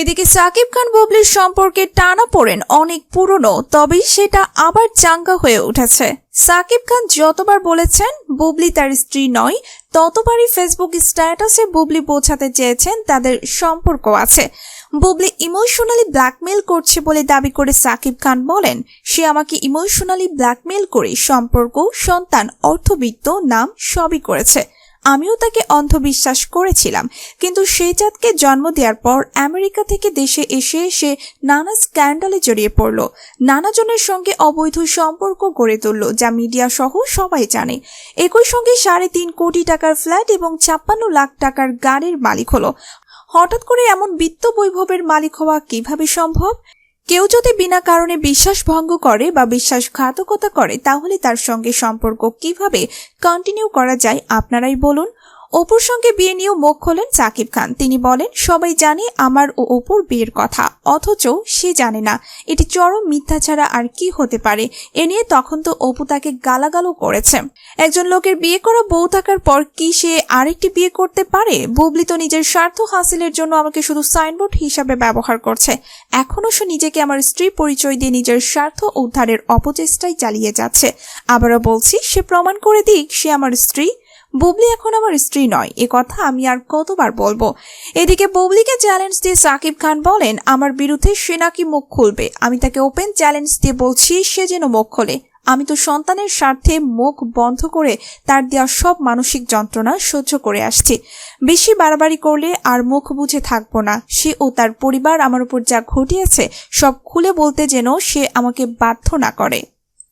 এদিকে সাকিব খান বুবলির সম্পর্কে টানা পড়েন অনেক পুরনো, তবেই সেটা আবার চাঙ্গা হয়ে উঠেছে। সাকিব খান যতবার বলেছেন, বুবলি তার স্ত্রী নয়, ততবারই ফেসবুক স্ট্যাটাসে বুবলি বোঝাতে চেয়েছেন, তাদের সম্পর্ক আছে। বুবলি ইমোশনালি ব্ল্যাকমেল করছে বলে দাবি করে সাকিব খান বলেন, সে আমাকে ইমোশনালি ব্ল্যাকমেল করে সম্পর্ক, সন্তান, অর্থবিত্ত নাম সবই করেছে। আমিও তাকে অন্ধবিশ্বাস করেছিলাম। কিন্তু সে জাতকে জন্ম দেওয়ার পর আমেরিকা থেকে দেশে এসে সে নানা স্ক্যান্ডালে জড়িয়ে পড়ল। নানাজনের সঙ্গে অবৈধ সম্পর্ক গড়ে তুলল, যা মিডিয়া সহ সবাই জানে। একই সঙ্গে সাড়ে তিন কোটি টাকার ফ্ল্যাট এবং ছাপ্পান্ন লাখ টাকার গাড়ির মালিক হলো। হঠাৎ করে এমন বিত্ত বৈভবের মালিক হওয়া কীভাবে সম্ভব? কেউ যদি বিনা কারণে বিশ্বাস ভঙ্গ করে বা বিশ্বাসঘাতকতা করে, তাহলে তার সঙ্গে সম্পর্ক কীভাবে কন্টিনিউ করা যায়, আপনারাই বলুন। অপুর সঙ্গে বিয়ে নিয়েও মুখ খোলেন সাকিব খান। তিনি বলেন, সবাই জানে আমার ও অপুর বিয়ের কথা, অথচ সে জানে না। এটি চরম মিথ্যা ছাড়া আর কি হতে পারে? এ নিয়ে তখন তো অপু তাকে গালাগালও করেছে। একজন লোকের বিয়ে করা বউ থাকার পর কি সে আরেকটি বিয়ে করতে পারে? বুবলি তো নিজের স্বার্থ হাসিলের জন্য আমাকে শুধু সাইনবোর্ড হিসাবে ব্যবহার করছে। এখনও সে নিজেকে আমার স্ত্রী পরিচয় দিয়ে নিজের স্বার্থ উদ্ধারের অপচেষ্টাই চালিয়ে যাচ্ছে। আবারও বলছি, সে প্রমাণ করে দিক, সে আমার স্ত্রী। বুবলি এখন আমার স্ত্রী নয়। এ কথা আমি আর কতবার বলব? এদিকে বুবলিকে চ্যালেঞ্জ দিয়ে সাকিব খান বলেন, আমার বিরুদ্ধে সে নাকি মুখ খুলবে। আমি তাকে ওপেন চ্যালেঞ্জ দিয়ে বলছি, সে যেন মুখ খোলে। আমি তো সন্তানের স্বার্থে মুখ বন্ধ করে তার দেওয়া সব মানসিক যন্ত্রণা সহ্য করে আসছি। বেশি বাড়াবাড়ি করলে আর মুখ বুঝে থাকব না। সে ও তার পরিবার আমার উপর যা ঘটিয়েছে, সব খুলে বলতে যেন সে আমাকে বাধ্য না করে।